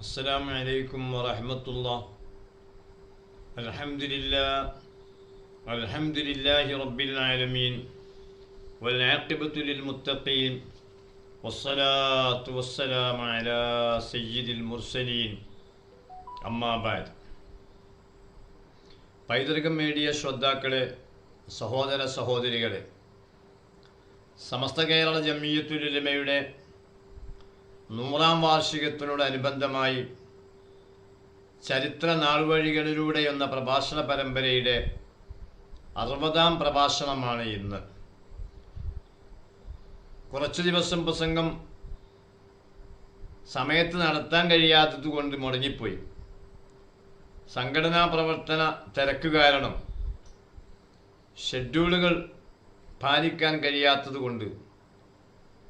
السلام عليكم ورحمة الله الحمد لله الحمد لله رب العالمين والعاقبة للمتقين والصلاة والسلام على سيد المرسلين أما بعد പൈതൃകം മീഡിയ ശ്രോതാക്കളെ സഹോദര സഹോദരികളെ സമസ്ത കേരള ജമീയത്തുലുലമയുടെ നൂറാം വാർഷികത്തിനോടനുബന്ധമായി ചരിത്ര നാൾവഴികളിലൂടെ എന്ന പ്രഭാഷണ പരമ്പരയുടെ അറുപതാം പ്രഭാഷണമാണ് ഇന്ന്. കുറച്ചു ദിവസം പ്രസംഗം സമയത്ത് നടത്താൻ കഴിയാത്തത് കൊണ്ട് മുടങ്ങിപ്പോയി. സംഘടനാ പ്രവർത്തന തിരക്ക് കാരണം ഷെഡ്യൂളുകൾ പാലിക്കാൻ കഴിയാത്തത് കൊണ്ട്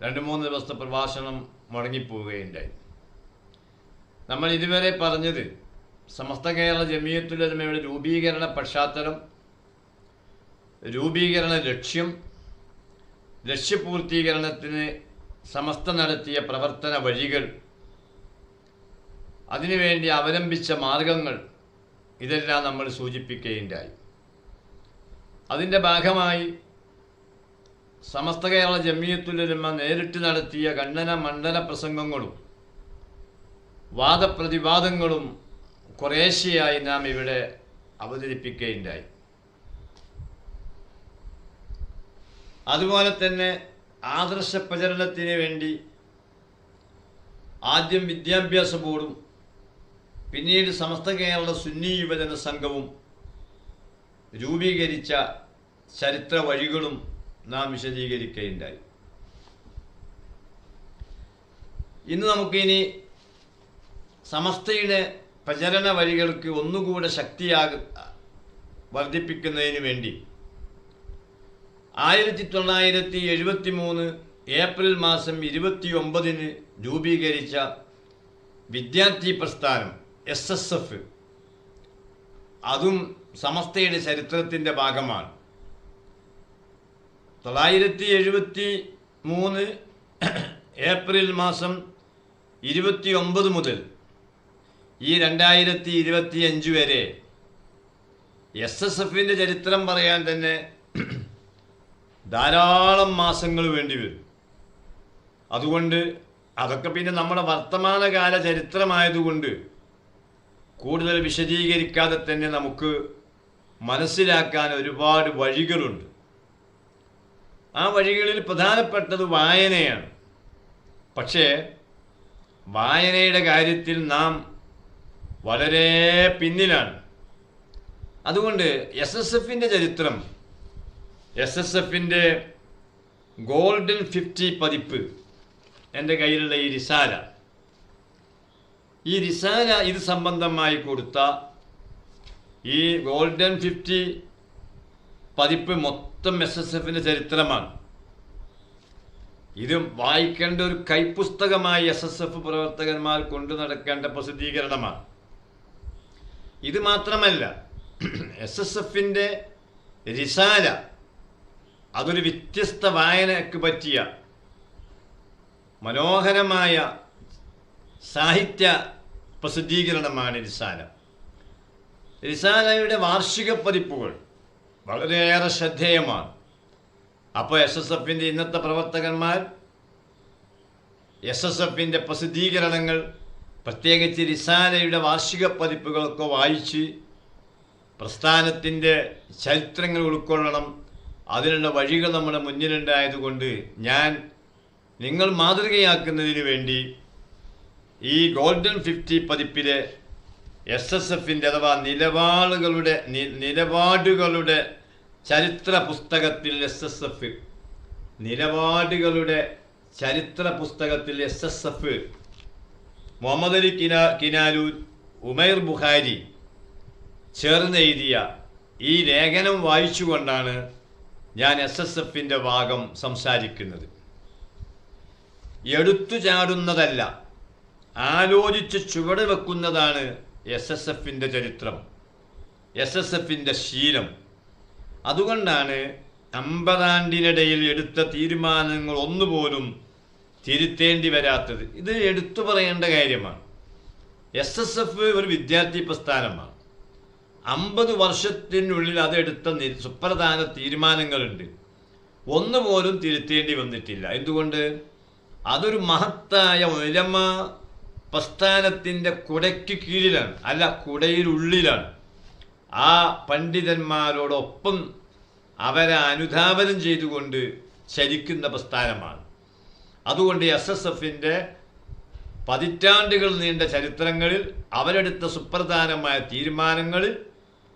രണ്ട് മൂന്ന് ദിവസത്തെ പ്രഭാഷണം മുടങ്ങിപ്പോവുകയുണ്ടായി. നമ്മൾ ഇതുവരെ പറഞ്ഞത് സമസ്ത കേരള ജമീയത്തുലമയുടെ രൂപീകരണ പശ്ചാത്തലം രൂപീകരണ ലക്ഷ്യം ലക്ഷ്യപൂർത്തീകരണത്തിന് സമസ്ത നടത്തിയ പ്രവർത്തന വഴികൾ അതിനുവേണ്ടി അവലംബിച്ച മാർഗങ്ങൾ ഇതെല്ലാം നമ്മൾ സൂചിപ്പിക്കുകയുണ്ടായി. അതിന്റെ ഭാഗമായി സമസ്ത കേരള ജമിയത്തുലമ നേരിട്ട് നടത്തിയ ഖണ്ഡന മണ്ഡല പ്രസംഗങ്ങളും വാദപ്രതിവാദങ്ങളും കുറേശ്ശെയായി നാം ഇവിടെ അവതരിപ്പിക്കുകയുണ്ടായി. അതുപോലെ തന്നെ ആദർശ പ്രചരണത്തിന് വേണ്ടി ആദ്യം വിദ്യാഭ്യാസ ബോർഡും പിന്നീട് സമസ്ത കേരള സുന്നി യുവജന സംഘവും രൂപീകരിച്ച ചരിത്ര വഴികളും നാം വിശദീകരിക്കുകയുണ്ടായി ഇന്ന് നമുക്കിനി സമസ്തയുടെ പ്രചരണ വഴികൾക്ക് ഒന്നുകൂടെ ശക്തിയാക വർദ്ധിപ്പിക്കുന്നതിന് വേണ്ടി ആയിരത്തി തൊള്ളായിരത്തി എഴുപത്തി മൂന്ന് ഏപ്രിൽ മാസം ഇരുപത്തി ഒമ്പതിന് രൂപീകരിച്ച വിദ്യാർത്ഥി പ്രസ്ഥാനം എസ് എസ് എഫ് അതും സമസ്തയുടെ ചരിത്രത്തിന്റെ ഭാഗമാണ്. തൊള്ളായിരത്തി എഴുപത്തി മൂന്ന് ഏപ്രിൽ മാസം ഇരുപത്തി ഒമ്പത് മുതൽ ഈ രണ്ടായിരത്തി ഇരുപത്തി അഞ്ച് വരെ എസ് എസ് എഫിന്റെ ചരിത്രം പറയാൻ തന്നെ ധാരാളം മാസങ്ങൾ വേണ്ടി വരും. അതുകൊണ്ട് അതൊക്കെ പിന്നെ നമ്മുടെ വർത്തമാനകാല ചരിത്രമായതുകൊണ്ട് കൂടുതൽ വിശദീകരിക്കാതെ തന്നെ നമുക്ക് മനസ്സിലാക്കാൻ ഒരുപാട് വഴികളുണ്ട്. ആ വഴികളിൽ പ്രധാനപ്പെട്ടത് വായനയാണ്. പക്ഷേ വായനയുടെ കാര്യത്തിൽ നാം വളരെ പിന്നിലാണ്. അതുകൊണ്ട് എസ് എസ് എഫിന്റെ ചരിത്രം എസ് എസ് എഫിന്റെ ഗോൾഡൻ ഫിഫ്റ്റി പതിപ്പ് എന്റെ കയ്യിലുള്ള ഈ റിസാല ഈ റിസാല ഇത് സംബന്ധമായി കൊടുത്ത ഈ ഗോൾഡൻ ഫിഫ്റ്റി പതിപ്പ് മൊത്തം എസ് എസ് എഫിന്റെ ചരിത്രമാണ്. ഇത് വായിക്കേണ്ട ഒരു കൈപ്പുസ്തകമായി എസ് എസ് എഫ് പ്രവർത്തകന്മാർ കൊണ്ടു നടക്കേണ്ട പ്രസിദ്ധീകരണമാണ്. ഇത് മാത്രമല്ല എസ് എസ് എഫിന്റെ രിസാല അതൊരു വ്യത്യസ്ത വായനക്ക് പറ്റിയ മനോഹരമായ സാഹിത്യ പ്രസിദ്ധീകരണമാണ് രിസാല. രിസാലയുടെ വാർഷിക പതിപ്പുകൾ വളരെയേറെ ശ്രദ്ധേയമാണ്. അപ്പോൾ എസ് എസ് എഫിന്റെ ഇന്നത്തെ പ്രവർത്തകന്മാർ എസ് എസ് എഫിന്റെ പ്രസിദ്ധീകരണങ്ങൾ പ്രത്യേകിച്ച് റിസാലയുടെ വാർഷിക പതിപ്പുകളൊക്കെ വായിച്ച് പ്രസ്ഥാനത്തിന്റെ ചരിത്രങ്ങൾ ഉൾക്കൊള്ളണം. അതിനുള്ള വഴികൾ നമ്മുടെ മുന്നിലുണ്ടായതുകൊണ്ട് ഞാൻ നിങ്ങൾ മാതൃകയാക്കുന്നതിന് വേണ്ടി ഈ ഗോൾഡൻ ഫിഫ്റ്റി പതിപ്പിലെ എസ് എസ് എഫിന്റെ അഥവാ നിലപാടുകളുടെ നിലപാടുകളുടെ ചരിത്ര പുസ്തകത്തിൽ എസ് എസ് എഫ് നിലപാടുകളുടെ ചരിത്ര പുസ്തകത്തിൽ S S F Muhammad Ali കിനാ Kinalur Umair Bukhari ചേർന്നെഴുതിയ ഈ ലേഖനം വായിച്ചുകൊണ്ടാണ് ഞാൻ എസ് എസ് എഫിന്റെ ഭാഗം സംസാരിക്കുന്നത്. എടുത്തു ചാടുന്നതല്ല ആലോചിച്ച് ചുവട് വെക്കുന്നതാണ് എസ് എസ് എഫിന്റെ ചരിത്രം എസ് എസ് എഫിന്റെ ശീലം. അതുകൊണ്ടാണ് അമ്പതാണ്ടിനിടയിൽ എടുത്ത തീരുമാനങ്ങൾ ഒന്നുപോലും തിരുത്തേണ്ടി വരാത്തത്. ഇത് എടുത്തു പറയേണ്ട കാര്യമാണ്. എസ് എസ് എഫ് ഒരു വിദ്യാർത്ഥി പ്രസ്ഥാനമാണ്. അമ്പത് വർഷത്തിനുള്ളിൽ അതെടുത്ത സുപ്രധാന തീരുമാനങ്ങളുണ്ട്. ഒന്നുപോലും തിരുത്തേണ്ടി വന്നിട്ടില്ല. എന്തുകൊണ്ട്? അതൊരു മഹത്തായ ഉലമ പ്രസ്ഥാനത്തിന്റെ കുടയ്ക്ക് കീഴിലാണ്. അല്ല കുടയിലുള്ളിലാണ്. ആ പണ്ഡിതന്മാരോടൊപ്പം അവരെ അനുധാപനം ചെയ്തുകൊണ്ട് ചരിക്കുന്ന പ്രസ്ഥാനമാണ്. അതുകൊണ്ട് എസ് എസ് എഫിന്റെ പതിറ്റാണ്ടുകൾ നീണ്ട ചരിത്രങ്ങളിൽ അവരെടുത്ത സുപ്രധാനമായ തീരുമാനങ്ങളിൽ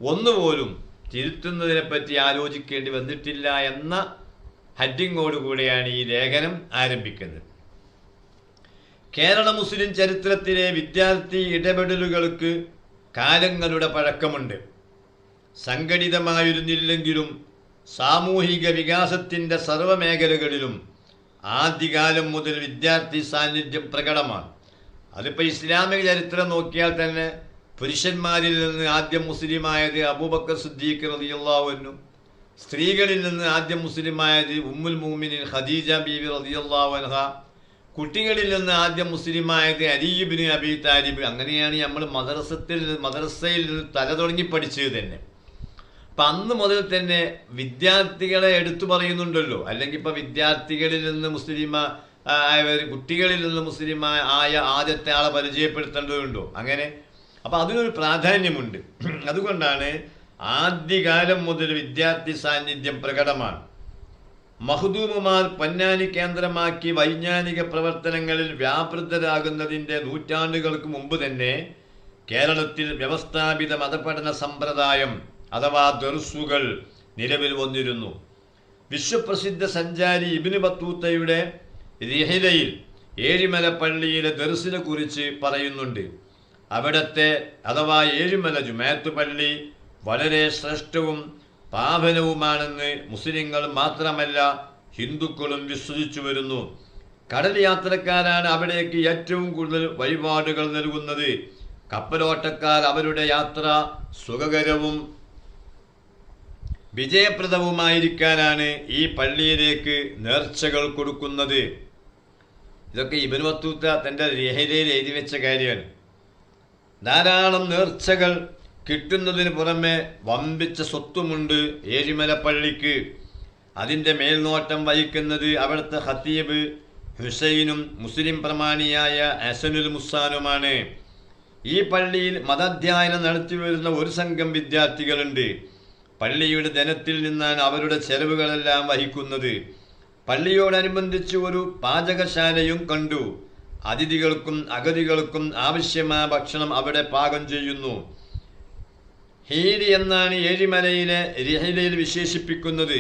ഒന്നുപോലും തിരുത്തുന്നതിനെപ്പറ്റി ആലോചിക്കേണ്ടി വന്നിട്ടില്ല എന്ന ഹെഡിങ്ങോടുകൂടിയാണ് ഈ ലേഖനം ആരംഭിക്കുന്നത്. കേരള മുസ്ലിം ചരിത്രത്തിലെ വിദ്യാർത്ഥി ഇടപെടലുകൾക്ക് കാലങ്ങളുടെ പഴക്കമുണ്ട്. സംഘടിതമായിരുന്നില്ലെങ്കിലും സാമൂഹിക വികാസത്തിന്റെ സർവമേഖലകളിലും ആദ്യകാലം മുതൽ വിദ്യാർത്ഥി സാന്നിധ്യം പ്രകടമാണ്. അതിപ്പോൾ ഇസ്ലാമിക ചരിത്രം നോക്കിയാൽ തന്നെ പുരുഷന്മാരിൽ നിന്ന് ആദ്യം മുസ്ലിമായത് അബൂബക്കർ സിദ്ദീഖ് റളിയല്ലാഹു സ്ത്രീകളിൽ നിന്ന് ആദ്യം മുസ്ലിമായത് ഉമ്മുൽ മൂമിനിൻ ഖദീജ ബീവി റളിയല്ലാഹു അൻഹ കുട്ടികളിൽ നിന്ന് ആദ്യം മുസ്ലിമായത് അലീബിന് അബി താലിബ്. അങ്ങനെയാണ് നമ്മൾ മദ്രസത്തിൽ മദ്രസയിൽ നിന്ന് തല തുടങ്ങി പഠിച്ചത് തന്നെ. അപ്പം അന്ന് മുതൽ തന്നെ വിദ്യാർത്ഥികളെ എടുത്തു പറയുന്നുണ്ടല്ലോ. അല്ലെങ്കിൽ ഇപ്പൊ വിദ്യാർത്ഥികളിൽ നിന്ന് മുസ്ലിം ആയവർ കുട്ടികളിൽ നിന്ന് മുസ്ലിം ആയ ആദ്യത്തെ ആളെ പരിചയപ്പെടുത്തേണ്ടതുണ്ടോ? അങ്ങനെ. അപ്പോൾ അതിനൊരു പ്രാധാന്യമുണ്ട്. അതുകൊണ്ടാണ് ആദ്യകാലം മുതൽ വിദ്യാർത്ഥി സാന്നിധ്യം പ്രകടമാണ്. മഹദൂമുമാർ പൊന്നാനി കേന്ദ്രമാക്കി വൈജ്ഞാനിക പ്രവർത്തനങ്ങളിൽ വ്യാപൃതരാകുന്നതിന്റെ നൂറ്റാണ്ടുകൾക്ക് മുമ്പ് തന്നെ കേരളത്തിൽ വ്യവസ്ഥാപിത മതപഠന സമ്പ്രദായം അഥവാ ദർസുകൾ നിലവിൽ വന്നിരുന്നു. വിശ്വപ്രസിദ്ധ സഞ്ചാരി ഇബിന് ബത്തൂത്തയുടെ രഹിലയിൽ ഏഴിമല പള്ളിയിലെ ദർസിനെ കുറിച്ച് പറയുന്നുണ്ട്. അവിടത്തെ അഥവാ ഏഴിമല ജുമാത്ത് പള്ളി വളരെ ശ്രേഷ്ഠവും പാവനവുമാണെന്ന് മുസ്ലിങ്ങൾ മാത്രമല്ല ഹിന്ദുക്കളും വിശ്വസിച്ചു വരുന്നു. കടൽ യാത്രക്കാരാണ് അവിടേക്ക് ഏറ്റവും കൂടുതൽ വഴിപാടുകൾ നൽകുന്നത്. കപ്പലോട്ടക്കാർ അവരുടെ യാത്ര സുഖകരവും വിജയപ്രദവുമായിരിക്കാനാണ് ഈ പള്ളിയിലേക്ക് നേർച്ചകൾ കൊടുക്കുന്നത്. ഇതൊക്കെ ഇബൻ വത്തൂത്ത തന്റെ രഹലയിൽ എഴുതി വെച്ച കാര്യമാണ്. ധാരാളം നേർച്ചകൾ കിട്ടുന്നതിന് പുറമെ വമ്പിച്ച സ്വത്തുമുണ്ട് ഏഴിമല പള്ളിക്ക്. അതിന്റെ മേൽനോട്ടം വഹിക്കുന്നത് അവിടുത്തെ ഹത്തീബ് ഹുസൈനും മുസ്ലിം പ്രമാണിയായ അസനുൽ മുസാനുമാണ് ഈ പള്ളിയിൽ മതാധ്യയനം നടത്തി വരുന്ന ഒരു സംഘം വിദ്യാർത്ഥികളുണ്ട്. പള്ളിയുടെ ധനത്തിൽ നിന്നാണ് അവരുടെ ചെലവുകളെല്ലാം വഹിക്കുന്നത്. പള്ളിയോടനുബന്ധിച്ച് ഒരു പാചകശാലയും കണ്ടു. അതിഥികൾക്കും അഗതികൾക്കും ആവശ്യമായ ഭക്ഷണം അവിടെ പാകം ചെയ്യുന്നു. ഹീരി എന്നാണ് ഏഴിമലയിലെ രഹിലയിൽ വിശേഷിപ്പിക്കുന്നത്.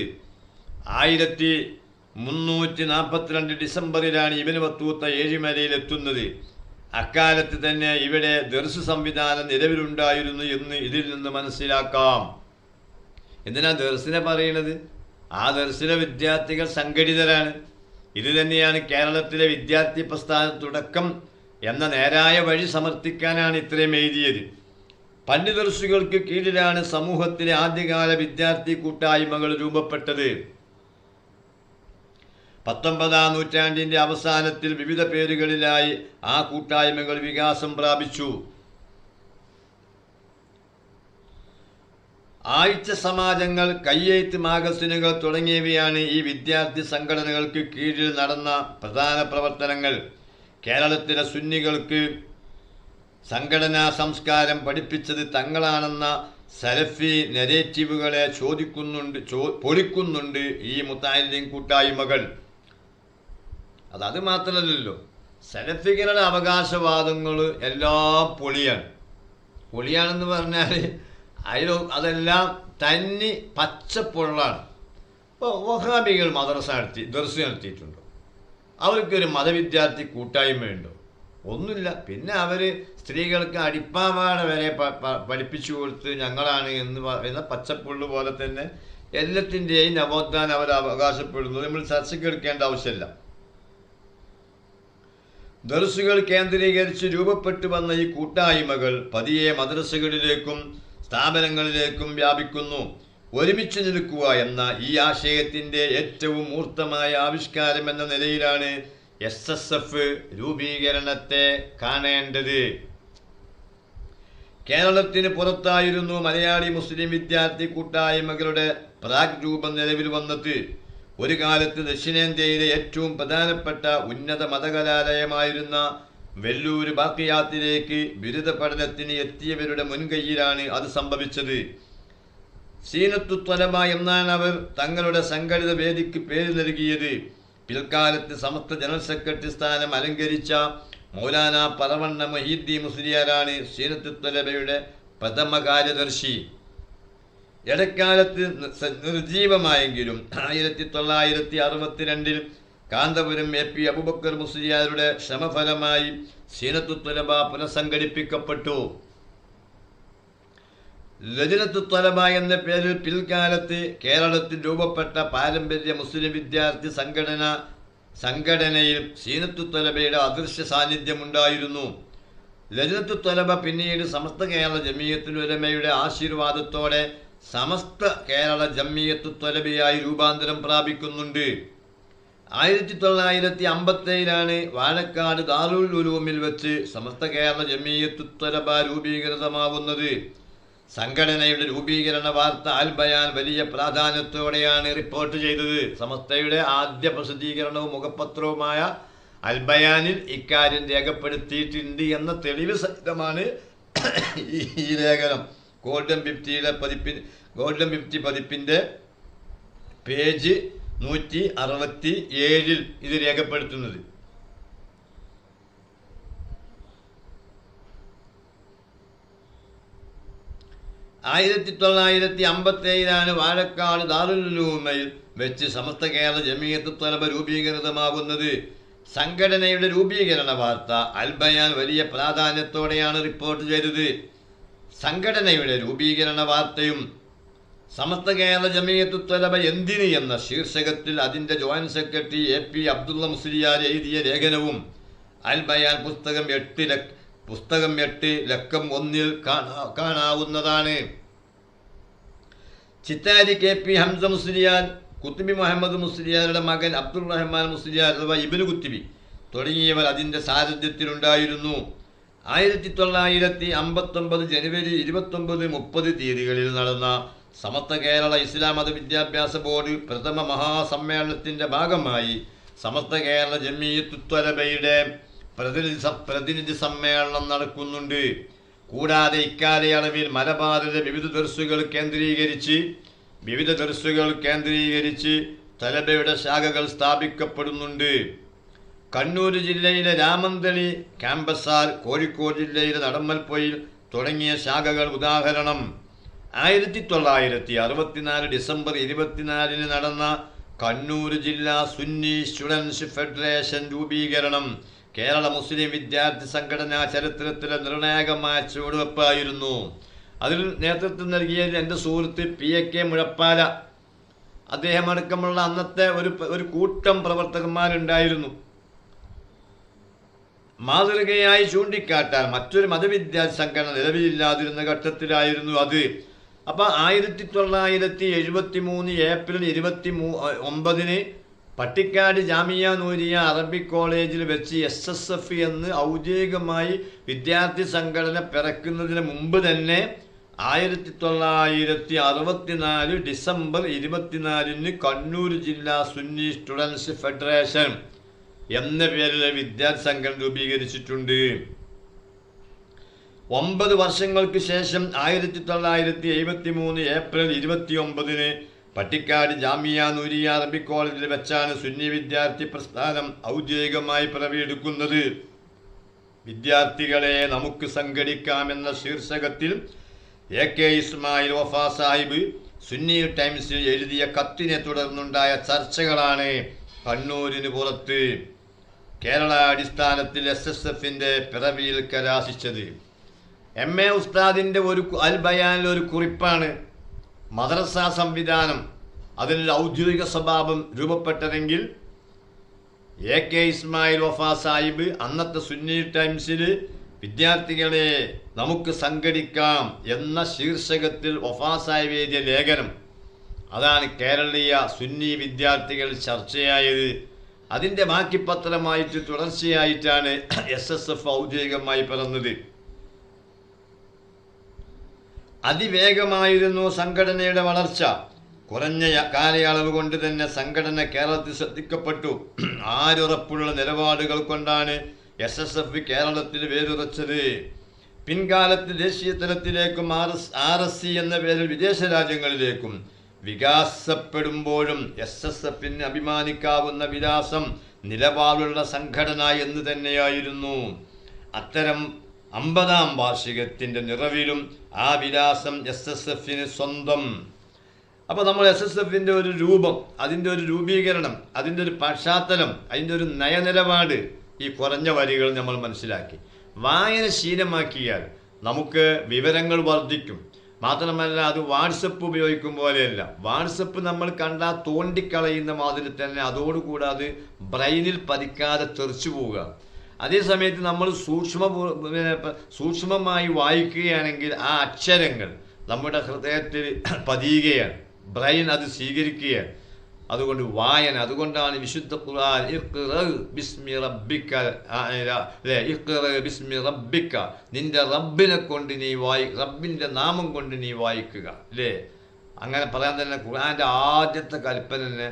ആയിരത്തി മുന്നൂറ്റി നാൽപ്പത്തിരണ്ട് ഡിസംബറിലാണ് ഇവന് വത്തൂത്ത ഏഴിമലയിൽ എത്തുന്നത്. അക്കാലത്ത് തന്നെ ഇവിടെ ദർശ സംവിധാനം നിലവിലുണ്ടായിരുന്നു എന്ന് ഇതിൽ നിന്ന് മനസ്സിലാക്കാം. എന്തിനാ ദർശന പറയുന്നത്? ആ ദർശന വിദ്യാർത്ഥികൾ സംഘടിതരാണ്. ഇത് തന്നെയാണ് കേരളത്തിലെ വിദ്യാർത്ഥി പ്രസ്ഥാന തുടക്കം എന്ന നേരായ വഴി സമർത്ഥിക്കാനാണ് ഇത്രയും എഴുതിയത്. പണ്ഡിതർഷികൾക്ക് കീഴിലാണ് സമൂഹത്തിലെ ആദ്യകാല വിദ്യാർത്ഥി കൂട്ടായ്മകൾ രൂപപ്പെട്ടത്. പത്തൊമ്പതാം നൂറ്റാണ്ടിന്റെ അവസാനത്തിൽ വിവിധ പേരുകളിലായി ആ കൂട്ടായ്മകൾ വികാസം പ്രാപിച്ചു. ആഴ്ച സമാജങ്ങൾ കയ്യെഴുത്ത് മാഗസിനുകൾ തുടങ്ങിയവയാണ് ഈ വിദ്യാർത്ഥി സംഘടനകൾക്ക് കീഴിൽ നടന്ന പ്രധാന പ്രവർത്തനങ്ങൾ. കേരളത്തിലെ സുന്നികൾക്ക് സംഘടനാ സംസ്കാരം പഠിപ്പിച്ചത് തങ്ങളാണെന്ന സലഫി നെരേറ്റീവുകളെ ചോദിക്കുന്നുണ്ട് ചോ പൊളിക്കുന്നുണ്ട് ഈ മുത്താലിം കൂട്ടായ്മകൾ. അത് അത് മാത്രമല്ലല്ലോ. സലഫികളുടെ അവകാശവാദങ്ങൾ എല്ലാം പൊളിയാണ്. പൊളിയാണെന്ന് പറഞ്ഞാൽ അതിൽ അതെല്ലാം തന്നി പച്ചപ്പുള്ളാണ് ഇപ്പോൾ വഹാബികൾ മദ്രസ നടത്തി ദർശനം നടത്തിയിട്ടുണ്ടോ. അവർക്കൊരു മതവിദ്യാർത്ഥി കൂട്ടായ്മയുണ്ടോ ഒന്നുമില്ല. പിന്നെ അവർ സ്ത്രീകൾക്ക് അടിപ്പാവാട വരെ പഠിപ്പിച്ചു കൊടുത്ത് ഞങ്ങളാണ് എന്ന് പറയുന്ന പച്ചപ്പുള്ളു പോലെ തന്നെ എല്ലാത്തിന്റെയും നവോത്ഥാനം അവർ അവകാശപ്പെടുന്നു. നമ്മൾ ചർച്ചയ്ക്ക് എടുക്കേണ്ട ആവശ്യമില്ല. ദർസുകൾ കേന്ദ്രീകരിച്ച് രൂപപ്പെട്ടു വന്ന ഈ കൂട്ടായ്മകൾ പതിയെ മദ്രസകളിലേക്കും സ്ഥാപനങ്ങളിലേക്കും വ്യാപിക്കുന്നു. ഒരുമിച്ച് നിൽക്കുക എന്ന ഈ ആശയത്തിന്റെ ഏറ്റവും മൂർത്തമായ ആവിഷ്കാരം എന്ന നിലയിലാണ് എസ് എസ് എഫ് രൂപീകരണത്തെ കാണേണ്ടത്. കേരളത്തിന് പുറത്തായിരുന്നു മലയാളി മുസ്ലിം വിദ്യാർത്ഥി കൂട്ടായ്മകളുടെ പ്രാഗ് രൂപം നിലവിൽ വന്നത്. ഒരു കാലത്ത് ദക്ഷിണേന്ത്യയിലെ ഏറ്റവും പ്രധാനപ്പെട്ട ഉന്നത മതകലാലയമായിരുന്ന വെല്ലൂർ ബാക്കിയാത്തിലേക്ക് ബിരുദ പഠനത്തിന് എത്തിയവരുടെ മുൻകൈയിലാണ് അത് സംഭവിച്ചത്. സീനത്തു ത്വലമ എന്നാണ് അവർ തങ്ങളുടെ സംഘടിത വേദിക്ക് പേര് നൽകിയത്. പിൽക്കാലത്ത് സമസ്ത ജനറൽ സെക്രട്ടറി സ്ഥാനം അലങ്കരിച്ച മൗലാന പറവണ്ണ മൊഹീദ്ദി മുസ്ലിയാരാണ് സീനത്തു ത്വലബയുടെ പ്രഥമ കാര്യദർശി. ഇടക്കാലത്ത് നിർജീവമായെങ്കിലും ആയിരത്തി തൊള്ളായിരത്തി അറുപത്തിരണ്ടിൽ കാന്തപുരം എ പി അബുബക്കർ മുസ്ലിയാരുടെ ശ്രമഫലമായി സീനത്തു തലബ പുനഃസംഘടിപ്പിക്കപ്പെട്ടു. ലജനത്തു തലബ എന്ന പേരിൽ പിൽക്കാലത്ത് കേരളത്തിൽ രൂപപ്പെട്ട പാരമ്പര്യ മുസ്ലിം വിദ്യാർത്ഥി സംഘടന സംഘടനയിൽ സീനത്തു തലബയുടെ അദൃശ്യ സാന്നിധ്യമുണ്ടായിരുന്നു. ലജനത്തു തലബ പിന്നീട് സമസ്ത കേരള ജമീയത്തുൽ ഉലമയുടെ ആശീർവാദത്തോടെ സമസ്ത കേരള ജമ്മിയത്തു തലബയായി രൂപാന്തരം പ്രാപിക്കുന്നുണ്ട്. ആയിരത്തി തൊള്ളായിരത്തി അമ്പത്തേഴിലാണ് വാഴക്കാട് ദാറുൽ ഉലൂമിൽ വെച്ച് സമസ്ത കേരള ജമീയത്തുത്തലഭ രൂപീകൃതമാവുന്നത്. സംഘടനയുടെ രൂപീകരണ വാർത്ത അൽ ബയാൻ വലിയ പ്രാധാന്യത്തോടെയാണ് റിപ്പോർട്ട് ചെയ്തത്. സമസ്തയുടെ ആദ്യ പ്രസിദ്ധീകരണവും മുഖപത്രവുമായ അൽ ബയാനിൽ ഇക്കാര്യം രേഖപ്പെടുത്തിയിട്ടുണ്ട് എന്ന തെളിവ് സഹിതമാണ് ഈ- ലേഖനം. ഗോൾഡൻ ഫിഫ്റ്റിയുടെ പതിപ്പിൻ ഗോൾഡൻ ഫിഫ്റ്റി പതിപ്പിന്റെ പേജ് നൂറ്റി അറുപത്തി ഏഴിൽ ഇത് രേഖപ്പെടുത്തുന്നത്. ആയിരത്തി തൊള്ളായിരത്തി അമ്പത്തി ഏഴിലാണ് വാഴക്കാട് ദാറുലുലൂമയിൽ വെച്ച് സമസ്ത കേരള ജമീയത്ത് ത്വലബ രൂപീകൃതമാകുന്നത്. സംഘടനയുടെ രൂപീകരണ വാർത്ത അൽബയാൻ വലിയ പ്രാധാന്യത്തോടെയാണ് റിപ്പോർട്ട് ചെയ്തത്. സംഘടനയുടെ രൂപീകരണ വാർത്തയും സമസ്ത കേരള ജമീയത്ത് തലവ എന്തിന് എന്ന ശീർഷകത്തിൽ അതിന്റെ joint secretary A P Abdulla Musliyar എഴുതിയ ലേഖനവും അൽ ബയാൻ പുസ്തകം എട്ട് പുസ്തകം എട്ട് ലക്കം ഒന്നിൽ കാണാവുന്നതാണ്. ചിത്താരി കെ പി ഹംസ മുസ്ലിയാർ കുത്തുബി മുഹമ്മദ് മുസ്ലിയാരുടെ മകൻ അബ്ദുൾ റഹ്മാൻ മുസ്ലിയാർ അഥവാ ഇബിന് കുത്തുബി തുടങ്ങിയവർ അതിന്റെ സാരഥ്യത്തിലുണ്ടായിരുന്നു. ആയിരത്തി തൊള്ളായിരത്തി അമ്പത്തൊമ്പത് ജനുവരി ഇരുപത്തൊമ്പത് മുപ്പത് തീയതികളിൽ നടന്ന സമസ്ത കേരള ഇസ്ലാം മത വിദ്യാഭ്യാസ ബോർഡ് പ്രഥമ മഹാസമ്മേളനത്തിന്റെ ഭാഗമായി സമസ്ത കേരള ജമീയത്തുത്വലബയുടെ പ്രതിനിധി പ്രതിനിധി സമ്മേളനം നടക്കുന്നുണ്ട്. കൂടാതെ ഇക്കാലയളവിൽ മലബാറിലെ വിവിധ ദർസുകൾ കേന്ദ്രീകരിച്ച് വിവിധ ദർസുകൾ കേന്ദ്രീകരിച്ച് തലബയുടെ ശാഖകൾ സ്ഥാപിക്കപ്പെടുന്നുണ്ട്. കണ്ണൂർ ജില്ലയിലെ രാമന്തളി ക്യാമ്പസാൽ കോഴിക്കോട് ജില്ലയിലെ നടമ്മൽപ്പൊയിൽ തുടങ്ങിയ ശാഖകൾ ഉദാഹരണം. ആയിരത്തി തൊള്ളായിരത്തി അറുപത്തിനാല് ഡിസംബർ ഇരുപത്തിനാലിന് നടന്ന കണ്ണൂർ ജില്ലാ സുന്നി സ്റ്റുഡൻസ് ഫെഡറേഷൻ രൂപീകരണം കേരള മുസ്ലിം വിദ്യാർത്ഥി സംഘടനാ ചരിത്രത്തിലെ നിർണായകമായ ചുവടുവെപ്പായിരുന്നു. അതിൽ നേതൃത്വം നൽകിയത് എന്റെ സുഹൃത്ത് പി എ കെ മുഴപ്പാല. അദ്ദേഹം അടക്കമുള്ള അന്നത്തെ ഒരു ഒരു കൂട്ടം പ്രവർത്തകന്മാരുണ്ടായിരുന്നു. മാതൃകയായി ചൂണ്ടിക്കാട്ടാൻ മറ്റൊരു മതവിദ്യാർത്ഥി സംഘടന നിലവിലില്ലാതിരുന്ന ഘട്ടത്തിലായിരുന്നു അത്. അപ്പം ആയിരത്തി തൊള്ളായിരത്തി എഴുപത്തി മൂന്ന് ഏപ്രിൽ ഇരുപത്തി മൂ ഒമ്പതിന് പട്ടിക്കാട് ജാമിയ നൂരിയ അറബിക് കോളേജിൽ വെച്ച് എസ് എസ് എഫ് എന്ന് ഔദ്യോഗികമായി വിദ്യാർത്ഥി സംഘടന പിറക്കുന്നതിന് മുമ്പ് തന്നെ ആയിരത്തി തൊള്ളായിരത്തി അറുപത്തിനാല് ഡിസംബർ ഇരുപത്തിനാലിന് കണ്ണൂർ ജില്ലാ സുന്നി സ്റ്റുഡൻസ് ഫെഡറേഷൻ എന്ന പേരിൽ വിദ്യാർത്ഥി സംഘടന രൂപീകരിച്ചിട്ടുണ്ട്. ഒമ്പത് വർഷങ്ങൾക്ക് ശേഷം ആയിരത്തി തൊള്ളായിരത്തി എഴുപത്തി മൂന്ന് ഏപ്രിൽ ഇരുപത്തി ഒമ്പതിന് പട്ടിക്കാട് ജാമിയ നൂരിയ അറബി കോളേജിൽ വെച്ചാണ് സുന്നി വിദ്യാർത്ഥി പ്രസ്ഥാനം ഔദ്യോഗികമായി പിറവിയെടുക്കുന്നത്. വിദ്യാർത്ഥികളെ നമുക്ക് സംഘടിക്കാമെന്ന ശീർഷകത്തിൽ എ കെ ഇസ്മായിൽ വഫ സാഹിബ് സുന്നി ടൈംസിൽ എഴുതിയ കത്തിനെ തുടർന്നുണ്ടായ ചർച്ചകളാണ് കണ്ണൂരിന് പുറത്ത് കേരള അടിസ്ഥാനത്തിൽ എസ് എസ് എഫിന്റെ പിറവിയിൽ കലാശിച്ചത്. എം എ ഉസ്താദിന്റെ ഒരു അൽ ബയാനിൽ ഒരു കുറിപ്പാണ് മദ്രസ സംവിധാനം. അതിനൊരു ഔദ്യോഗിക സ്വഭാവം രൂപപ്പെട്ടതെങ്കിൽ എ കെ ഇസ്മായിൽ വഫ സാഹിബ് അന്നത്തെ സുന്നി ടൈംസിൽ വിദ്യാർത്ഥികളെ നമുക്ക് സംഘടിക്കാം എന്ന ശീർഷകത്തിൽ വഫാ സാഹിബ് എഴുതിയ ലേഖനം. അതാണ് കേരളീയ സുന്നി വിദ്യാർത്ഥികൾ ചർച്ചയായത്. അതിന്റെ ബാക്കി പത്രമായിട്ട് തുടർച്ചയായിട്ടാണ് എസ് എസ് എഫ് ഔദ്യോഗികമായി പിറന്നത്. അതിവേഗമായിരുന്നു സംഘടനയുടെ വളർച്ച. കുറഞ്ഞ കാലയളവ് കൊണ്ട് തന്നെ സംഘടന കേരളത്തിൽ ശ്രദ്ധിക്കപ്പെട്ടു. ആരുറപ്പുള്ള നിലപാടുകൾ കൊണ്ടാണ് എസ് എസ് എഫ് കേരളത്തിൽ വേരുറച്ചത്. പിൻകാലത്ത് ദേശീയ തലത്തിലേക്കും R S R S C എന്ന പേരിൽ വിദേശ രാജ്യങ്ങളിലേക്കും വികാസപ്പെടുമ്പോഴും എസ് എസ് എഫിന് അഭിമാനിക്കാവുന്ന വിലാസം നിലപാടുള്ള സംഘടന എന്ന് തന്നെയായിരുന്നു. അത്തരം അമ്പതാം വാർഷികത്തിന്റെ നിറവിലും ആ വിലാസം എസ് എസ് എഫിന് സ്വന്തം. അപ്പോൾ നമ്മൾ എസ് എസ് എഫിന്റെ ഒരു രൂപം അതിന്റെ ഒരു രൂപീകരണം അതിന്റെ ഒരു പശ്ചാത്തലം അതിന്റെ ഒരു നയനിലപാട് ഈ കുറഞ്ഞ വരികൾ നമ്മൾ മനസ്സിലാക്കി. വായന ശീലമാക്കിയാൽ നമുക്ക് വിവരങ്ങൾ വർദ്ധിക്കും. മാത്രമല്ല അത് വാട്സപ്പ് ഉപയോഗിക്കും പോലെയല്ല. വാട്സപ്പ് നമ്മൾ കണ്ടാൽ തോണ്ടിക്കളയുന്ന മാതിരി തന്നെ അതോടുകൂടാതെ അത് ബ്രെയിനിൽ പതിക്കാതെ തെറിച്ചു പോവുക. അതേസമയത്ത് നമ്മൾ സൂക്ഷ്മ സൂക്ഷ്മമായി വായിക്കുകയാണെങ്കിൽ ആ അക്ഷരങ്ങൾ നമ്മുടെ ഹൃദയത്തിൽ പതിയുകയാണ്. ബ്രെയിൻ അത് സ്വീകരിക്കുകയാണ്. അതുകൊണ്ട് വായന അതുകൊണ്ടാണ് വിശുദ്ധ ഖുർആൻ ബിസ്മി റബ്ബിക്ക അല്ലേ ബിസ്മി റബ്ബിക നിന്റെ റബ്ബിനെ കൊണ്ട് നീ വായി റബ്ബിന്റെ നാമം കൊണ്ട് നീ വായിക്കുക അല്ലേ അങ്ങനെ പറയാൻ തന്നെ ഖുർആന്റെ ആദ്യത്തെ കൽപ്പന തന്നെ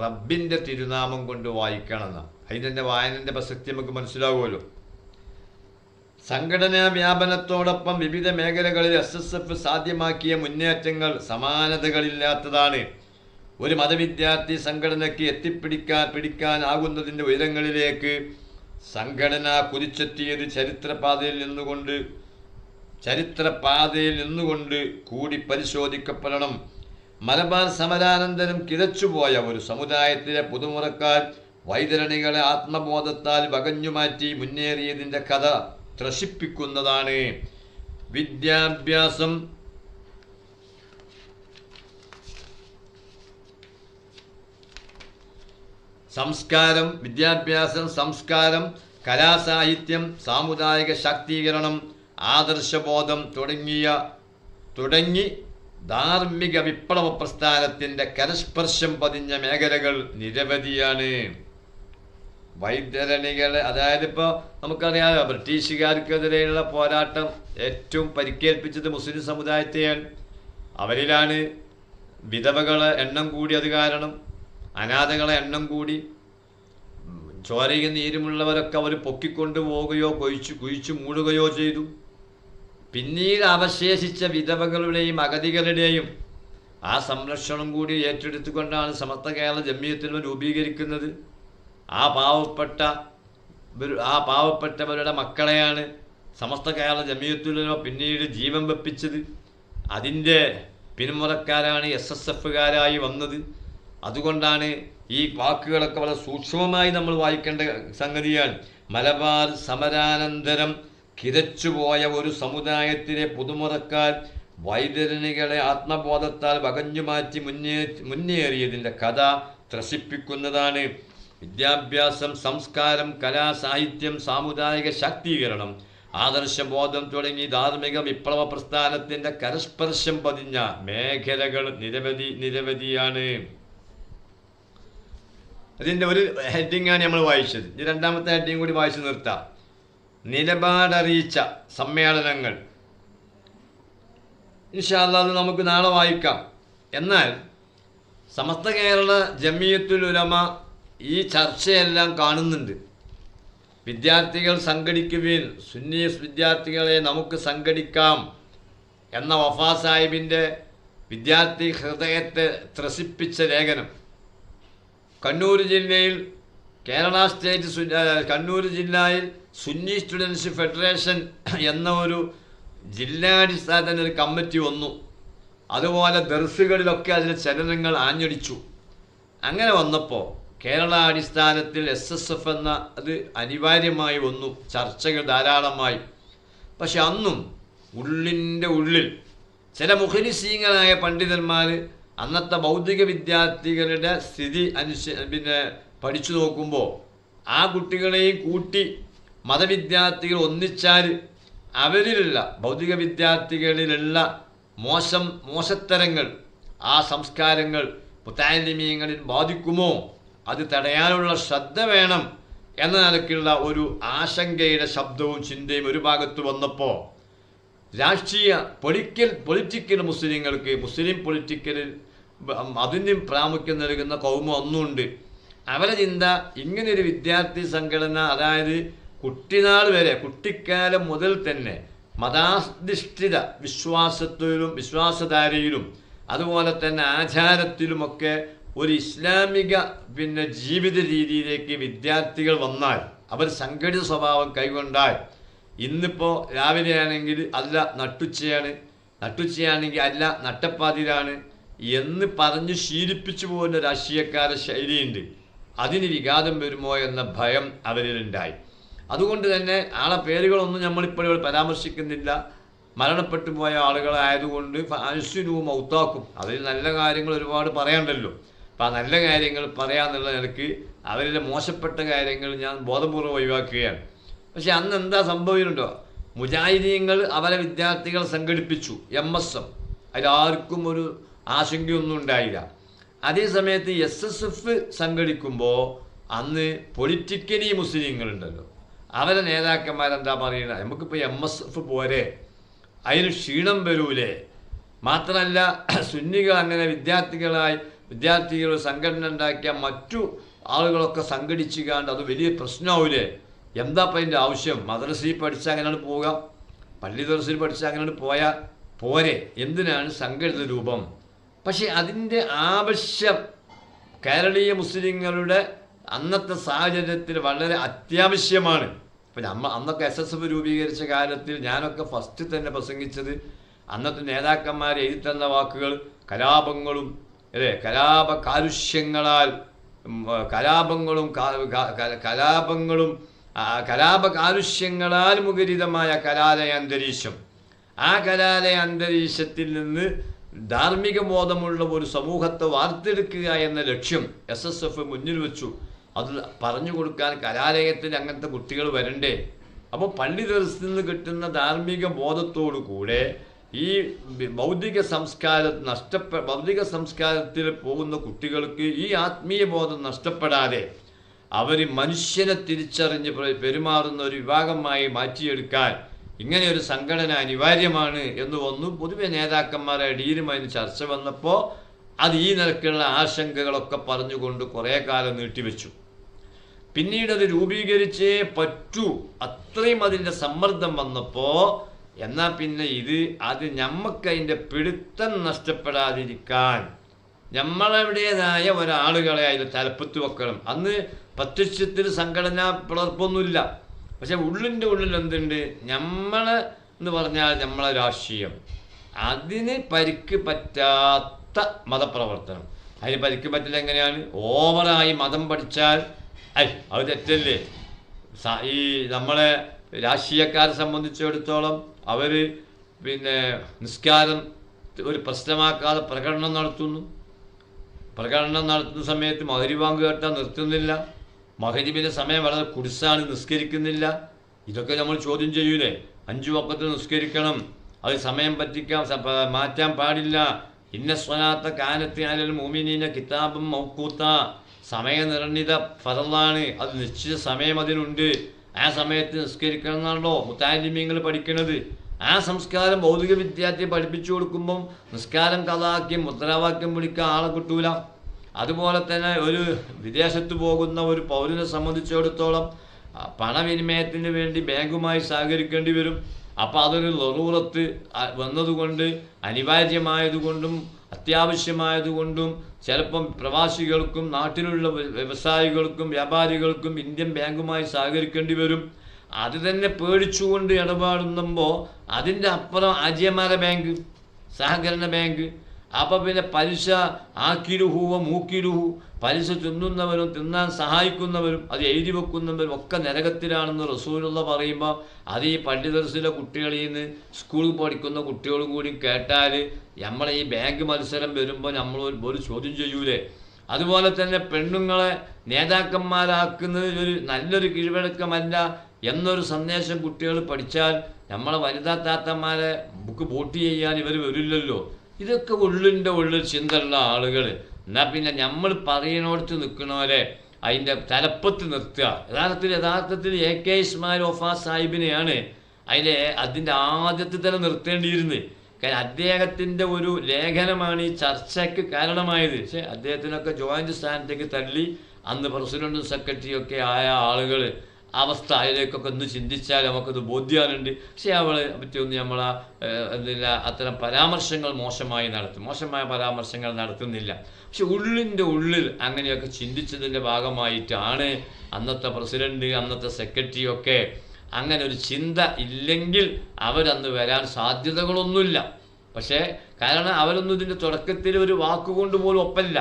റബ്ബിന്റെ തിരുനാമം കൊണ്ട് വായിക്കണം എന്നാണ് അതിന്റെ തന്നെ വായനന്റെ പ്രസക്തി നമുക്ക് മനസ്സിലാവുമല്ലോ. സംഘടനാ വ്യാപനത്തോടൊപ്പം വിവിധ മേഖലകളിൽ എസ് എസ് എഫ് സാധ്യമാക്കിയ മുന്നേറ്റങ്ങൾ സമാനതകളില്ലാത്തതാണ്. ഒരു മതവിദ്യാർത്ഥി സംഘടനയ്ക്ക് എത്തിപ്പിടിക്കാൻ പിടിക്കാനാകുന്നതിന്റെ ഉയരങ്ങളിലേക്ക് സംഘടന കുതിച്ചെത്തിയത് ചരിത്രപാതയിൽ നിന്നുകൊണ്ട് ചരിത്രപാതയിൽ നിന്നുകൊണ്ട് കൂടി പരിശോധിക്കപ്പെടണം. മലബാർ സമരാനന്തരം കിതച്ചുപോയ ഒരു സമുദായത്തിലെ പുതുമുറക്കാർ വൈതരണികളെ ആത്മബോധത്താൽ വകഞ്ഞുമാറ്റി മുന്നേറിയതിന്റെ കഥ ത്രസിപ്പിക്കുന്നതാണ്. വിദ്യാഭ്യാസം. സംസ്കാരം വിദ്യാഭ്യാസം സംസ്കാരം കലാസാഹിത്യം സാമുദായിക ശാക്തീകരണം ആദർശബോധം തുടങ്ങിയ തുടങ്ങി ധാർമ്മിക വിപ്ലവ പ്രസ്ഥാനത്തിന്റെ കരസ്പർശം പതിഞ്ഞ മേഖലകൾ നിരവധിയാണ്. വൈതരണികൾ അതായത് ഇപ്പോൾ നമുക്കറിയാമല്ലോ ബ്രിട്ടീഷുകാർക്കെതിരെയുള്ള പോരാട്ടം ഏറ്റവും പരിക്കേൽപ്പിച്ചത് മുസ്ലിം സമുദായത്തെയാണ്. അവരിലാണ് വിധവകളെ എണ്ണം കൂടി അത് കാരണം അനാഥകളെ എണ്ണം കൂടി ചോരയും നീരുമുള്ളവരൊക്കെ അവർ പൊക്കിക്കൊണ്ടു പോവുകയോ കൊഴിച്ചു കുഴിച്ചു മൂടുകയോ ചെയ്തു. പിന്നീട് അവശേഷിച്ച വിധവകളുടെയും അഗതികളുടെയും ആ സംരക്ഷണം കൂടി ഏറ്റെടുത്തുകൊണ്ടാണ് സമസ്ത കേരള ജമ്മിയത്തിനും രൂപീകരിക്കുന്നത്. ആ പാവപ്പെട്ട ആ പാവപ്പെട്ടവരുടെ മക്കളെയാണ് സമസ്ത കേരള ജമിയത്തുലമ പിന്നീട് ജീവൻ വെപ്പിച്ചത്. അതിന്റെ പിന്മുറക്കാരാണ് എസ് എസ് എഫുകാരായി വന്നത്. അതുകൊണ്ടാണ് ഈ വാക്കുകളൊക്കെ വളരെ സൂക്ഷ്മമായി നമ്മൾ വായിക്കേണ്ട സംഗതിയാണ്. മലബാർ സമരാനന്തരം കിതച്ചുപോയ ഒരു സമുദായത്തിലെ പുതുമുറക്കാർ വൈതരണികളെ ആത്മബോധത്താൽ വകഞ്ഞുമാറ്റി മുന്നേ മുന്നേറിയതിന്റെ കഥ ത്രസിപ്പിക്കുന്നതാണ് വിദ്യാഭ്യാസം സംസ്കാരം കലാ സാഹിത്യം സാമുദായിക ശാക്തീകരണം ആദർശബോധം തുടങ്ങി ധാർമ്മിക വിപ്ലവ പ്രസ്ഥാനത്തിന്റെ കരസ്പർശം പതിഞ്ഞ മേഖലകൾ നിരവധി നിരവധിയാണ്. അതിന്റെ ഒരു ഹെഡിങ്ങാണ് നമ്മൾ വായിച്ചത്. ഈ രണ്ടാമത്തെ ഹെഡിങ് കൂടി വായിച്ചു നിർത്താം. നിലപാടറിയിച്ച സമ്മേളനങ്ങൾ. ഇൻഷാല്ല അത് നമുക്ക് നാളെ വായിക്കാം. എന്നാൽ സമസ്ത കേരള ജമിയത്തുൽ ഉലമ ഈ ചർച്ചയെല്ലാം കാണുന്നുണ്ട്. വിദ്യാർത്ഥികൾ സംഘടിക്കുവിൻ സുന്നീസ് വിദ്യാർത്ഥികളെ നമുക്ക് സംഘടിക്കാം എന്ന വഫാ സാഹിബിന്റെ വിദ്യാർത്ഥി ഹൃദയത്തെ ത്രസിപ്പിച്ച ലേഖനം. കണ്ണൂർ ജില്ലയിൽ കേരള സ്റ്റേറ്റ് കണ്ണൂർ ജില്ലയിൽ സുന്നി സ്റ്റുഡൻസ് ഫെഡറേഷൻ എന്ന ഒരു ജില്ലാടിസ്ഥാനത്തിൽ ഒരു കമ്മിറ്റി വന്നു. അതുപോലെ ദർസുകളിലൊക്കെ അതിന്റെ ചലനങ്ങൾ ആഞ്ഞടിച്ചു. അങ്ങനെ വന്നപ്പോൾ കേരള അടിസ്ഥാനത്തിൽ എസ് എസ് എഫ് എന്ന അത് അനിവാര്യമായി വന്നു. ചർച്ചകൾ ധാരാളമായി. പക്ഷെ അന്നും ഉള്ളിന്റെ ഉള്ളിൽ ചില മുഖലിസീങ്ങളായ പണ്ഡിതന്മാർ അന്നത്തെ ഭൗതിക വിദ്യാർത്ഥികളുടെ സ്ഥിതി അനുസ പിന്നെ പഠിച്ചു നോക്കുമ്പോൾ ആ കുട്ടികളെയും കൂട്ടി മതവിദ്യാർത്ഥികൾ ഒന്നിച്ചാൽ അവരിലുള്ള ഭൗതിക വിദ്യാർത്ഥികളിലുള്ള മോശം മോശത്തരങ്ങൾ ആ സംസ്കാരങ്ങൾ മുത്താലിമീങ്ങളിൽ ബാധിക്കുമോ? അത് തടയാനുള്ള ശ്രദ്ധ വേണം എന്ന നിലയ്ക്കുള്ള ഒരു ആശങ്കയുടെ ശബ്ദവും ചിന്തയും ഒരു ഭാഗത്ത് വന്നപ്പോൾ രാഷ്ട്രീയ പൊളിക്കൽ പൊളിറ്റിക്കൽ മുസ്ലിങ്ങൾക്ക് മുസ്ലിം പൊളിറ്റിക്കലിൽ അതിന് പ്രാമുഖ്യം നൽകുന്ന കൗമ ഒന്നുണ്ട്. അവരെ ചിന്ത ഇങ്ങനൊരു വിദ്യാർത്ഥി സംഘടന അതായത് കുട്ടിനാൾ വരെ കുട്ടിക്കാലം മുതൽ തന്നെ മതാധിഷ്ഠിത വിശ്വാസത്തിലും വിശ്വാസധാരയിലും അതുപോലെ തന്നെ ആചാരത്തിലുമൊക്കെ ഒരു ഇസ്ലാമിക പിന്നെ ജീവിത രീതിയിലേക്ക് വിദ്യാർത്ഥികൾ വന്നാൽ അവർ സംഘടിത സ്വഭാവം കൈകൊണ്ടാൽ ഇന്നിപ്പോൾ രാവിലെയാണെങ്കിൽ അല്ല നട്ടുച്ചയാണ് നട്ടുച്ചയാണെങ്കിൽ അല്ല നട്ടപ്പാതിരാണ് എന്ന് പറഞ്ഞ് ശീലിപ്പിച്ചു പോകുന്ന രാഷ്ട്രീയക്കാരുടെ ശൈലിയുണ്ട്. അതിന് വിഘാതം വരുമോ എന്ന ഭയം അവരിലുണ്ടായി. അതുകൊണ്ട് തന്നെ ആളെ പേരുകളൊന്നും നമ്മളിപ്പോൾ പരാമർശിക്കുന്നില്ല. മരണപ്പെട്ടു പോയ ആളുകളായതുകൊണ്ട് അനുസ്വരവും മൗത്താക്കും. അതിൽ നല്ല കാര്യങ്ങൾ ഒരുപാട് പറയണ്ടല്ലോ. അപ്പം നല്ല കാര്യങ്ങൾ പറയാമെന്നുള്ള നിലയ്ക്ക് അവരുടെ മോശപ്പെട്ട കാര്യങ്ങൾ ഞാൻ ബോധപൂർവം ഒഴിവാക്കുകയാണ്. പക്ഷെ അന്ന് എന്താ സംഭവിച്ചിട്ടുണ്ടോ മുജാഹിദീങ്ങൾ അവരെ വിദ്യാർത്ഥികൾ സംഘടിപ്പിച്ചു എം എസ് എം അതിലാർക്കും ഒരു ആശങ്കയൊന്നും ഉണ്ടായില്ല. അതേ സമയത്ത് എസ് എസ് എഫ് സംഘടിക്കുമ്പോൾ അന്ന് പൊളിറ്റിക്കലി മുസ്ലിങ്ങളുണ്ടല്ലോ. അവരെ നേതാക്കന്മാരെന്താ പറയുന്നത് നമുക്കിപ്പോൾ എം എസ് എഫ് പോരെ. അതിന് ക്ഷീണം വരൂലേ. മാത്രമല്ല സുന്നികൾ അങ്ങനെ വിദ്യാർത്ഥികളായി വിദ്യാർത്ഥികൾ സംഘടന ഉണ്ടാക്കിയ മറ്റു ആളുകളൊക്കെ സംഘടിച്ചുകാണ്ട് അത് വലിയ പ്രശ്നമാവില്ലേ എന്താ അപ്പം അതിന്റെ ആവശ്യം? മദ്രസയിൽ പഠിച്ചാൽ അങ്ങനെയാണ് പോവുക പള്ളി ദർശയിൽ പഠിച്ചാൽ അങ്ങനെയാണ് പോയാൽ പോരെ. എന്തിനാണ് സംഘടിത രൂപം? പക്ഷേ അതിന്റെ ആവശ്യം കേരളീയ മുസ്ലിങ്ങളുടെ അന്നത്തെ സാഹചര്യത്തിൽ വളരെ അത്യാവശ്യമാണ്. ഇപ്പം നമ്മ അന്നൊക്കെ എസ് എസ് എഫ് രൂപീകരിച്ച കാലത്തിൽ ഞാനൊക്കെ ഫസ്റ്റ് തന്നെ പ്രസംഗിച്ചത് അന്നത്തെ നേതാക്കന്മാർ എഴുതി തന്ന വാക്കുകൾ കലാപങ്ങളും അല്ലേ? കലാപ ആ, കലാപങ്ങളും കലാപങ്ങളും കലാപ കാലുഷ്യങ്ങളാൽ മുഖരിതമായ കലാലയ അന്തരീക്ഷം. ആ കലാലയ അന്തരീക്ഷത്തിൽ നിന്ന് ധാർമ്മിക ബോധമുള്ള ഒരു സമൂഹത്തെ വാർത്തെടുക്കുക എന്ന ലക്ഷ്യം എസ് എസ് എഫ് മുന്നിൽ വെച്ചു. അത് പറഞ്ഞു കൊടുക്കാൻ കലാലയത്തിൽ അങ്ങനത്തെ കുട്ടികൾ വരണ്ടേ? അപ്പോൾ പള്ളി ദിവസത്തിൽ നിന്ന് കിട്ടുന്ന ധാർമ്മിക ബോധത്തോടു കൂടെ ഈ ഭൗതിക സംസ്കാര നഷ്ടപ്പെ ഭൗതിക സംസ്കാരത്തിൽ പോകുന്ന കുട്ടികൾക്ക് ഈ ആത്മീയ ബോധം നഷ്ടപ്പെടാതെ അവർ മനുഷ്യനെ തിരിച്ചറിഞ്ഞ് പ്ര- പെരുമാറുന്ന ഒരു വിഭാഗമായി മാറ്റിയെടുക്കാൻ ഇങ്ങനെ ഒരു സംഘടന അനിവാര്യമാണ് എന്ന് വന്നു. പൊതുവെ നേതാക്കന്മാരെ അടിയിലുമായി ചർച്ച വന്നപ്പോൾ അത് ഈ നിലക്കുള്ള ആശങ്കകളൊക്കെ പറഞ്ഞുകൊണ്ട് കുറേ കാലം നീട്ടിവെച്ചു. പിന്നീട് അത് രൂപീകരിച്ചേ പറ്റൂ. അത്രയും അതിന്റെ സമ്മർദ്ദം വന്നപ്പോൾ എന്നാൽ പിന്നെ ഇത് അത് ഞമ്മക്ക് അതിന്റെ പിടുത്തം നഷ്ടപ്പെടാതിരിക്കാൻ നമ്മളെവിടേതായ ഒരാളുകളെ അതിൽ തലപ്പത്ത് വെക്കണം. അന്ന് പ്രത്യക്ഷത്തിൽ സംഘടന പിളർപ്പൊന്നുമില്ല പക്ഷെ ഉള്ളിന്റെ ഉള്ളിൽ എന്തുണ്ട്? നമ്മൾ എന്ന് പറഞ്ഞാൽ നമ്മളെ രാഷ്ട്രീയം. അതിന് പരിക്ക് പറ്റാത്ത മതപ്രവർത്തനം. അതിന് പരിക്ക് പറ്റില്ല എങ്ങനെയാണ്? ഓവറായി മതം പഠിച്ചാൽ. ഐ അത് തെറ്റല്ലേ? ഈ നമ്മളെ രാഷ്ട്രീയക്കാരെ സംബന്ധിച്ചിടത്തോളം അവർ പിന്നെ നിസ്കാരം ഒരു പ്രശ്നമാക്കാതെ പ്രകടനം നടത്തുന്നു. പ്രകടനം നടത്തുന്ന സമയത്ത് മഹരി ബാങ്ക് കേട്ടാൽ നിർത്തുന്നില്ല. മഹരിബിന്റെ സമയം വളരെ കുടിസാണ് നിസ്കരിക്കുന്നില്ല. ഇതൊക്കെ നമ്മൾ ചോദ്യം ചെയ്യൂലേ? അഞ്ചു വക്കത്ത് നിസ്കരിക്കണം. അത് സമയം പറ്റിക്കാൻ മാറ്റാൻ പാടില്ല. ഇന്ന സ്വനാത്ത കാലത്ത് അലൽ മോമിനീന കിതാബും മൗക്കൂത്ത സമയനിർണിത ഫലമാണ് അത് നിശ്ചിത സമയം അതിനുണ്ട്. ആ സമയത്ത് നിസ്കരിക്കണം എന്നാണല്ലോ മുത്താലിമ്യങ്ങൾ പഠിക്കുന്നത് ആ സംസ്കാരം ഭൗതിക വിദ്യാർത്ഥിയെ പഠിപ്പിച്ചു കൊടുക്കുമ്പം നിസ്കാരം കഥാക്കി മുദ്രാവാക്യം വിളിക്കാൻ ആളെ കിട്ടൂല. അതുപോലെ തന്നെ ഒരു വിദേശത്ത് പോകുന്ന ഒരു പൗരനെ സംബന്ധിച്ചിടത്തോളം പണവിനിമയത്തിന് വേണ്ടി ബാങ്കുമായി സഹകരിക്കേണ്ടി വരും. അപ്പോൾ അതൊരു ലറൂറത്ത് വന്നതുകൊണ്ട് അനിവാര്യമായതുകൊണ്ടും അത്യാവശ്യമായതുകൊണ്ടും ചിലപ്പം പ്രവാസികൾക്കും നാട്ടിലുള്ള വ്യവസായികൾക്കും വ്യാപാരികൾക്കും ഇന്ത്യൻ ബാങ്കുമായി സഹകരിക്കേണ്ടി വരും. അത് തന്നെ പേടിച്ചുകൊണ്ട് ഇടപാടുമ്പോൾ അതിന്റെ അപ്പുറം ആജിയമാര ബാങ്ക് സഹകരണ ബാങ്ക് അപ്പം പിന്നെ പലിശ ആക്കിരുഹുവ മൂക്കിരുഹു പലിശ തിന്നുന്നവരും തിന്നാൻ സഹായിക്കുന്നവരും അത് എഴുതി വെക്കുന്നവരും ഒക്കെ നരകത്തിലാണെന്ന് റസൂലുള്ള പറയുമ്പോൾ അത് ഈ പള്ളി ദർശിലെ കുട്ടികളിൽ നിന്ന് സ്കൂളിൽ പഠിക്കുന്ന കുട്ടികളും കൂടി കേട്ടാൽ നമ്മളെ ഈ ബാങ്ക് മത്സരം വരുമ്പോൾ നമ്മൾ ഒരു- ഒരു ചോദ്യം ചെയ്യൂലേ? അതുപോലെ തന്നെ പെണ്ണുങ്ങളെ നേതാക്കന്മാരാക്കുന്നത് ഒരു നല്ലൊരു കീഴ്വഴക്കമല്ല എന്നൊരു സന്ദേശം കുട്ടികൾ പഠിച്ചാൽ നമ്മളെ വനിതാ താത്തന്മാരെ ബുക്ക് വോട്ട് ചെയ്യാൻ ഇവർ വരില്ലല്ലോ. ഇതൊക്കെ ഉള്ളിന്റെ ഉള്ളിൽ ചിന്തയുള്ള ആളുകൾ എന്നാൽ പിന്നെ നമ്മൾ പറയുന്നോടത്ത് നിൽക്കുന്നവരെ അതിന്റെ തലപ്പത്ത് നിർത്തുക. യഥാർത്ഥത്തിൽ യഥാർത്ഥത്തിൽ എ കെ ഇസ്മായിൽ ഒഫാ സാഹിബിനെയാണ് അതിലെ അതിന്റെ ആദ്യത്തെ തന്നെ നിർത്തേണ്ടിയിരുന്നത്. കാരണം അദ്ദേഹത്തിന്റെ ഒരു ലേഖനമാണ് ഈ ചർച്ചയ്ക്ക് കാരണമായത്. പക്ഷേ അദ്ദേഹത്തിനൊക്കെ ജോയിന്റ് സ്ഥാനത്തേക്ക് തള്ളി അന്ന് പ്രസിഡന്റും സെക്രട്ടറിയും ഒക്കെ ആയ ആളുകൾ അവസ്ഥ അതിലേക്കൊക്കെ ഒന്ന് ചിന്തിച്ചാൽ നമുക്കത് ബോധ്യാനുണ്ട്. പക്ഷേ അവൾ പറ്റിയൊന്ന് നമ്മൾ എന്തില്ല അത്തരം പരാമർശങ്ങൾ മോശമായി നടത്തും. മോശമായ പരാമർശങ്ങൾ നടത്തുന്നില്ല. പക്ഷെ ഉള്ളിന്റെ ഉള്ളിൽ അങ്ങനെയൊക്കെ ചിന്തിച്ചതിന്റെ ഭാഗമായിട്ടാണ് അന്നത്തെ പ്രസിഡന്റ് അന്നത്തെ സെക്രട്ടറി ഒക്കെ അങ്ങനെ ഒരു ചിന്ത ഇല്ലെങ്കിൽ അവരന്ന് വരാൻ സാധ്യതകളൊന്നുമില്ല. പക്ഷേ കാരണം അവരൊന്നും ഇതിന്റെ തുടക്കത്തിൽ ഒരു വാക്കുകൊണ്ട് പോലും ഒപ്പല്ല.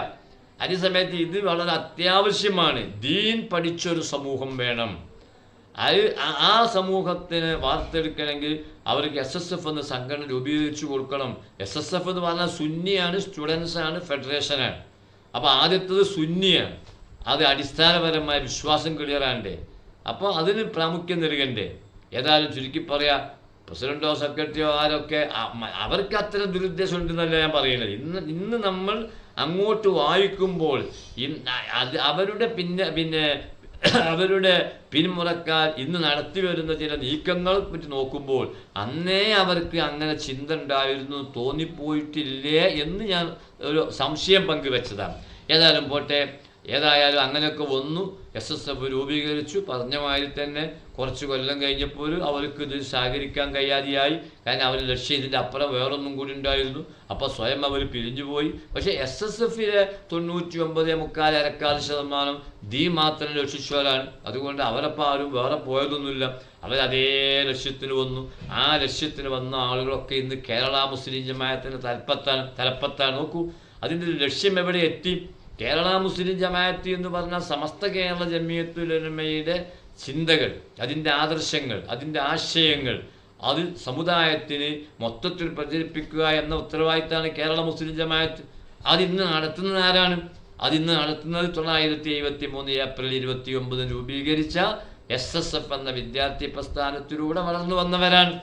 അതേസമയത്ത് ഇത് വളരെ അത്യാവശ്യമാണ്. ദീൻ പഠിച്ചൊരു സമൂഹം വേണം. അത് ആ- സമൂഹത്തിന് വാർത്തെടുക്കണമെങ്കിൽ അവർക്ക് എസ് എസ് എഫ് എന്ന സംഘടന രൂപീകരിച്ചു കൊടുക്കണം. എസ് എസ് എഫ് എന്ന് പറഞ്ഞാൽ സുന്നിയാണ് സ്റ്റുഡൻസ് ആണ് ഫെഡറേഷനാണ് അപ്പോൾ ആദ്യത്തത് സുന്നിയാണ്. അത് അടിസ്ഥാനപരമായ വിശ്വാസം ക്ലിയറാണ്ടേ അപ്പോൾ അതിന് പ്രാമുഖ്യം നൽകണ്ടേ. ഏതായാലും ചുരുക്കി പറയാം പ്രസിഡന്റോ സെക്രട്ടറിയോ ആരൊക്കെ അവർക്ക് അത്ര ദുരുദ്ദേശം ഉണ്ടെന്നല്ല ഞാൻ പറയുന്നത്. ഇന്ന് ഇന്ന് നമ്മൾ അങ്ങോട്ട് വായിക്കുമ്പോൾ അവരുടെ പിന്നെ പിന്നെ അവരുടെ പിന്മുറക്കാർ ഇന്ന് നടത്തി വരുന്ന ചില നീക്കങ്ങൾ പറ്റി നോക്കുമ്പോൾ അന്നേ അവർക്ക് അങ്ങനെ ചിന്ത ഉണ്ടായിരുന്നു തോന്നിപ്പോയിട്ടില്ലേ എന്ന് ഞാൻ ഒരു സംശയം പങ്കുവെച്ചതാണ്. ഏതായാലും പോട്ടെ. ഏതായാലും അങ്ങനെയൊക്കെ വന്നു. എസ് എസ് എഫ് രൂപീകരിച്ചു. പറഞ്ഞ മാതിരി തന്നെ കുറച്ച് കൊല്ലം കഴിഞ്ഞപ്പോൾ അവർക്ക് ഇത് സഹകരിക്കാൻ കഴിയാതെയായി. കാരണം അവർ ലക്ഷ്യം ഇതിന്റെ അപ്പുറം വേറൊന്നും കൂടി ഉണ്ടായിരുന്നു. അപ്പോൾ സ്വയം അവർ പിരിഞ്ഞുപോയി പക്ഷേ എസ് എസ് എഫിലെ തൊണ്ണൂറ്റി ഒമ്പത് മുക്കാൽ അരക്കാൽ ശതമാനം ദീ മാത്രം രക്ഷിച്ചവരാണ്. അതുകൊണ്ട് അവരപ്പോൾ ആരും വേറെ പോയതൊന്നുമില്ല. അവരതേ ലക്ഷ്യത്തിന് വന്നു. ആ ലക്ഷ്യത്തിന് വന്ന ആളുകളൊക്കെ ഇന്ന് കേരള മുസ്ലിം ജമായത്തിന്റെ തലപ്പത്താണ് തലപ്പത്താണ്. നോക്കൂ. അതിന്റെ ലക്ഷ്യം എവിടെ എത്തി? കേരള മുസ്ലിം ജമാഅത്ത് എന്ന് പറഞ്ഞ സമസ്ത കേരള ജമിയത്തുലമയുടെ ചിന്തകൾ അതിന്റെ ആദർശങ്ങൾ അതിന്റെ ആശയങ്ങൾ അത് സമുദായത്തിന് മൊത്തത്തിൽ പ്രചരിപ്പിക്കുക എന്ന ഉത്തരവാദിത്തമാണ് കേരള മുസ്ലിം ജമാഅത്ത്. അതിന്ന് നടത്തുന്നത് ആരാണ്? അതിന്ന് നടത്തുന്നത് തൊള്ളായിരത്തി എഴുപത്തി മൂന്ന് ഏപ്രിൽ ഇരുപത്തി ഒമ്പതിന് രൂപീകരിച്ച എസ് എസ് എഫ് എന്ന വിദ്യാർത്ഥി പ്രസ്ഥാനത്തിലൂടെ വളർന്നു വന്നവരാണ്.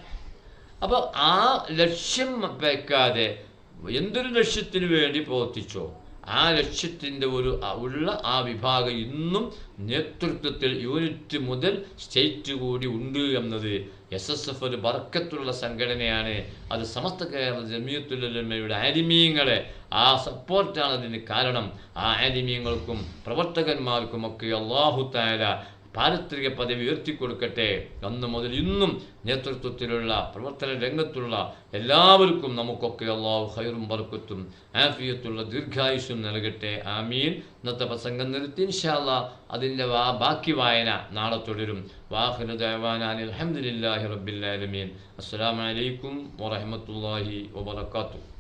അപ്പോൾ ആ ലക്ഷ്യം വയ്ക്കാതെ എന്തൊരു ലക്ഷ്യത്തിന് വേണ്ടി പ്രവർത്തിച്ചോ? ആ ലക്ഷ്യത്തിന്റെ ഒരു ഉള്ള ആ വിഭാഗം ഇന്നും നേതൃത്വത്തിൽ യൂണിറ്റ് മുതൽ സ്റ്റേറ്റ് കൂടി ഉണ്ട് എന്നത് എസ് എസ് എഫ് ഒരു വർക്കത്തുള്ള സംഘടനയാണ്. അത് സമസ്ത കേരള ജമിയത്തുലമയുടെ ആരിമീയങ്ങളെ ആ സപ്പോർട്ടാണ് അതിന് കാരണം. ആ ആരിമീയങ്ങൾക്കും പ്രവർത്തകന്മാർക്കും ഒക്കെ അള്ളാഹു താര പാരിത്രിക പദവി ഉയർത്തിക്കൊടുക്കട്ടെ. അന്ന് മുതൽ ഇന്നും നേതൃത്വത്തിലുള്ള പ്രവർത്തന രംഗത്തുള്ള എല്ലാവർക്കും നമുക്കൊക്കെ അള്ളാഹു ഹൈറും ബർക്കത്തും ആഫിയത്തുള്ള ദീർഘായുഷും നൽകട്ടെ. ആമീൻ. ഇന്നത്തെ പ്രസംഗം നിർത്തി ഇൻഷാല്ല അതിന്റെ വാ ബാക്കി വായന നാളെ തുടരും. വാഹിർ ദേവാനാൻ അലഹമുല്ലാഹി റബ്ബില്ലാലമീൻ അസ്സാം വലൈക്കും വറഹമത്തല്ലാഹി വബർക്കാത്തു